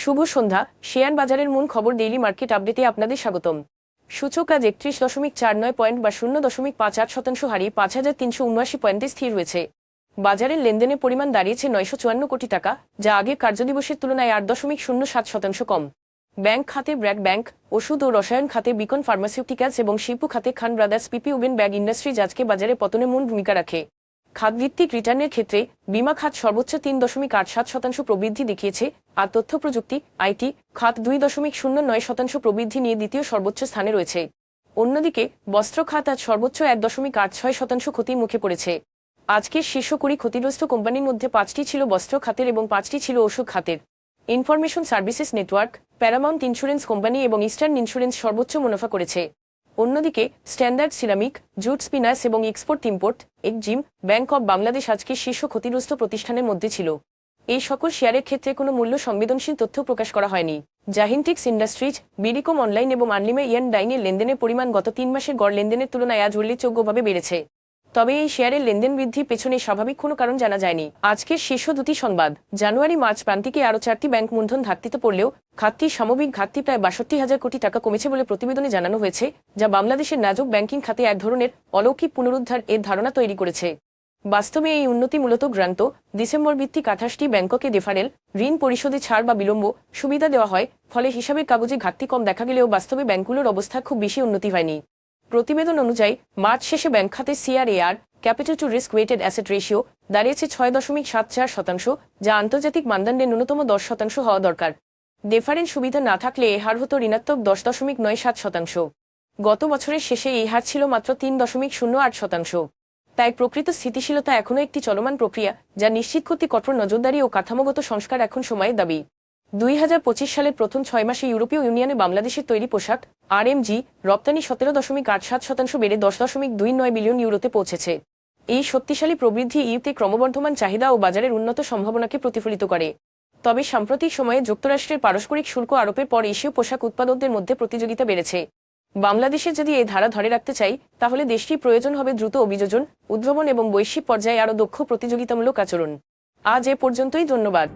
শুভ সন্ধ্যা, share বাজারের মূল খবর ডেইলি মার্কেট আপডেটে আপনাদের স্বাগতম। সূচক আজ একত্রিশ দশমিক চার নয় পয়েন্ট বা শূন্য দশমিক পাঁচ আট শতাংশ হারিয়ে পাঁচ হাজার তিনশো উনআশি পয়েন্টে স্থির রয়েছে বাজারের লেনদেনের পরিমাণ দাঁড়িয়েছে নয়শো চুয়ান্ন কোটি টাকা, যা আগের কার্যদিবসের তুলনায় আট দশমিক শূন্য সাত শতাংশ কম। ব্যাংক খাতে ব্র্যাক ব্যাংক, ওষুধ ও রসায়ন খাতে বিকন ফার্মাসিউটিক্যালস এবং শিল্প খাতে Khan brothers PP woven bag industries আজকে বাজারে পতনে মূল ভূমিকা রাখে। খাতভিত্তিক রিটার্নের ক্ষেত্রে বিমা খাত সর্বোচ্চ তিন দশমিক আট সাত শতাংশ প্রবৃদ্ধি দেখিয়েছে, আর তথ্য প্রযুক্তি আইটি খাত দুই দশমিক শূন্য নয় শতাংশ প্রবৃদ্ধি নিয়ে দ্বিতীয় সর্বোচ্চ স্থানে রয়েছে। অন্যদিকে, বস্ত্র খাত আজ সর্বোচ্চ এক দশমিক আট ছয় শতাংশ ক্ষতির মুখে পড়েছে। আজকের শীর্ষ কুড়ি ক্ষতিগ্রস্ত কোম্পানির মধ্যে পাঁচটি ছিল বস্ত্র খাতের এবং পাঁচটি ছিল ওষুধ খাতের। Information services network, Paramount insurance company এবং ইস্টার্ন ইন্স্যুরেন্স সর্বোচ্চ মুনাফা করেছে। অন্যদিকে স্ট্যান্ডার্ড সিরামিক জুট স্পিনার্স এবং export import exim bank of Bangladesh আজকে শীর্ষ ক্ষতিগ্রস্ত প্রতিষ্ঠানের মধ্যে ছিল। এই সকল শেয়ারের ক্ষেত্রে কোনো মূল্য সংবেদনশীল তথ্য প্রকাশ করা হয়নি। জাহিনটিক্স ইন্ডাস্ট্রিজ বিডিকম অনলাইন এবং আনলিমে ইয়ান ডাইনের লেনদেনের পরিমাণ গত তিন মাসের গড় লেনদেনের তুলনায় আজ উল্লেখযোগ্যভাবে বেড়েছে। তবে এই শেয়ারের লেনদেন বৃদ্ধির পেছনে স্বাভাবিক কোনো কারণ জানা যায়নি। আজকের শীর্ষ দুটি সংবাদ। জানুয়ারি, মার্চ প্রান্তিকে আরও চারটি ব্যাংক মূলধন ঘাটতিতে পড়লেও খাতটির সামগ্রিক ঘাটতি প্রায় বাষট্টি হাজার কোটি টাকা কমেছে বলে প্রতিবেদনে জানানো হয়েছে, যা বাংলাদেশের নাজুক ব্যাংকিং খাতে এক ধরনের অলৌকিক পুনরুদ্ধার এর ধারণা তৈরি করেছে। বাস্তবে এই উন্নতি মূলত গ্রান্ত। ডিসেম্বর ভিত্তিক আঠাশটি ব্যাংককে ডেফারেল ঋণ পরিশোধে ছাড় বা বিলম্ব সুবিধা দেওয়া হয়, ফলে হিসাবের কাগজে ঘাটতি কম দেখা গেলেও বাস্তবে ব্যাংকগুলোর অবস্থা খুব বেশি উন্নতি হয়নি। প্রতিবেদন অনুযায়ী, মার্চ শেষে ব্যাংক খাতে CRAR capital to risk weighted asset ratio দাঁড়িয়েছে ছয় দশমিক সাত চার শতাংশ, যা আন্তর্জাতিক মানদণ্ডে ন্যূনতম দশ শতাংশ হওয়া দরকার। ডেফারেন্স সুবিধা না থাকলে এ হার হতো ঋণাত্মক দশ দশমিক নয় সাত শতাংশ। গত বছরের শেষে এই হার ছিল মাত্র তিন দশমিক শূন্য আট শতাংশ। তাই প্রকৃত স্থিতিশীলতা এখনও একটি চলমান প্রক্রিয়া, যা নিশ্চিত করতে কঠোর নজরদারি ও কাঠামোগত সংস্কার এখন সময়ের দাবি। দুই হাজার পঁচিশ সালের প্রথম ছয় মাসে ইউরোপীয় ইউনিয়নে বাংলাদেশের তৈরি পোশাক আরএমজি রপ্তানি সতেরো দশমিক আট সাত শতাংশ বেড়ে দশ দশমিক দুই নয় বিলিয়ন ইউরোতে পৌঁছেছে। এই শক্তিশালী প্রবৃদ্ধি ইউতে ক্রমবর্ধমান চাহিদা ও বাজারের উন্নত সম্ভাবনাকে প্রতিফলিত করে। তবে সাম্প্রতিক সময়ে যুক্তরাষ্ট্রের পারস্পরিক শুল্ক আরোপের পর এশীয় পোশাক উৎপাদকদের মধ্যে প্রতিযোগিতা বেড়েছে। বাংলাদেশে যদি এই ধারা ধরে রাখতে চাই, তাহলে দেশটির প্রয়োজন হবে দ্রুত অভিযোজন, উদ্ভাবন এবং বৈশ্বিক পর্যায়ে আরও দক্ষ প্রতিযোগিতামূলক আচরণ। আজ এ পর্যন্তই, ধন্যবাদ।